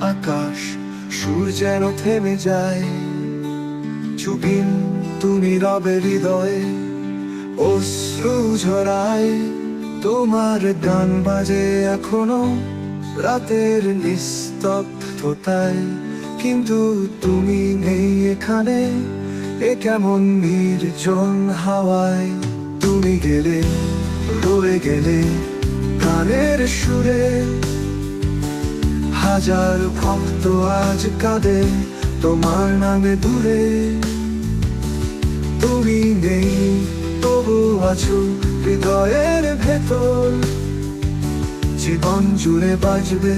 আকাশ, সুর যেন থেমে যায়। চুপিন তুমি রবে হৃদয়ে, অশ্রু ঝরায়। তোমার গান বাজে এখনও রাতের নিস্তব্ধতায়। কিন্তু তুমি নেই এখানে, এ কেমন নির্জন হাওয়ায়। তুমি গেলে, রয়ে গেলে গানের সুরে হাজার ভক্ত আজ কাঁদে, তোমার নামে দূরে। তুমি নেই, তবু আছো হৃদয়ের ভেতর। জীবন জুড়ে বাজবে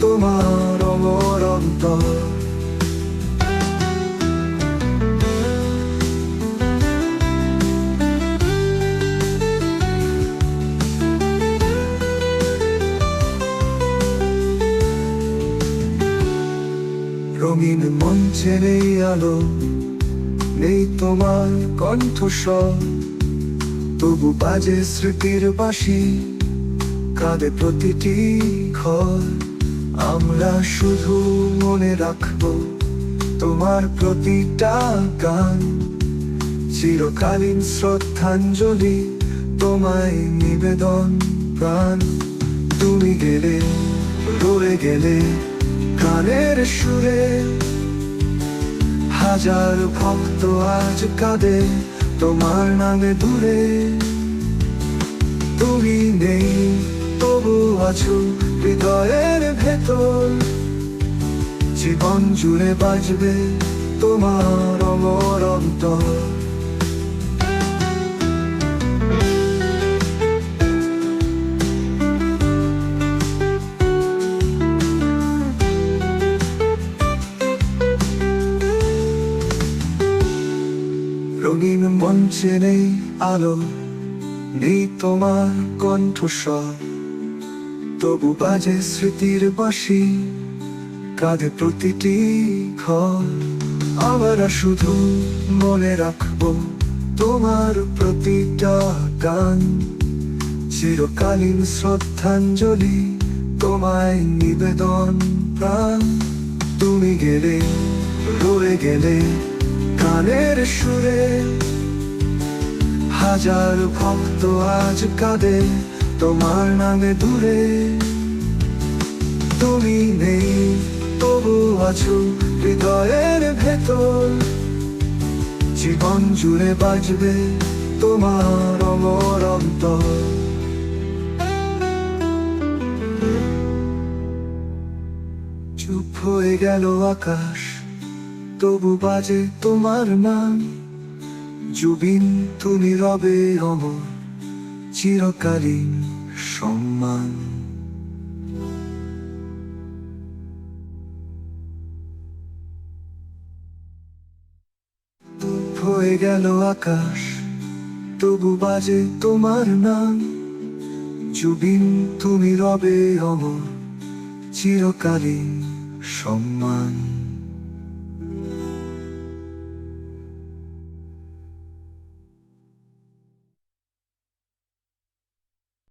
তোমার অমর অন্তর। রঙিন মঞ্চে নেই আলো নেই তোমার কণ্ঠস্বর। তবু বাজে স্মৃতির বাসি কাঁদে প্রতিটি ঘর। আমরা শুধু মনে রাখব তোমার প্রতিটা গান। চিরকালীন শ্রদ্ধাঞ্জলি তোমায় নিবেদন প্রাণ। তুমি গেলে রয়ে গেলে গানের সুরে হাজার ভক্ত আজ কাঁদে তোমার নামে দূরে। তুমি নেই, তবু আছো হৃদয়ের ভেতর। জীবন জুড়ে বাজবে তোমার অমর অন্তর। রঙিন মঞ্চে নেই আলো নেই তোমার কণ্ঠস্বর। তবু বাজে স্মৃতির বাসি কাঁধে প্রতিটি ঘর। আবার শুধু মনে রাখব তোমার প্রতিটা গান। চিরকালীন শ্রদ্ধাঞ্জলি, তোমায় নিবেদন প্রাণ। তুমি গেলে, রয়ে গেলে গানের সুরে। হাজার ভক্ত আজ কাঁদে তোমার নামে দূরে। তুমি নেই, তবু আছো হৃদয়ের ভেতর। জীবন জুড়ে বাজবে তোমার অমর অন্তর। চুপ হয়ে গেল আকাশ তবু বাজে তোমার নাম। জুবিন, তুমি রবে অমর, চিরকালীন সম্মান। হয়ে গেল আকাশ, তবু বাজে তোমার নাম। জুবিন, তুমি রবে অমর, চিরকালীন সম্মান।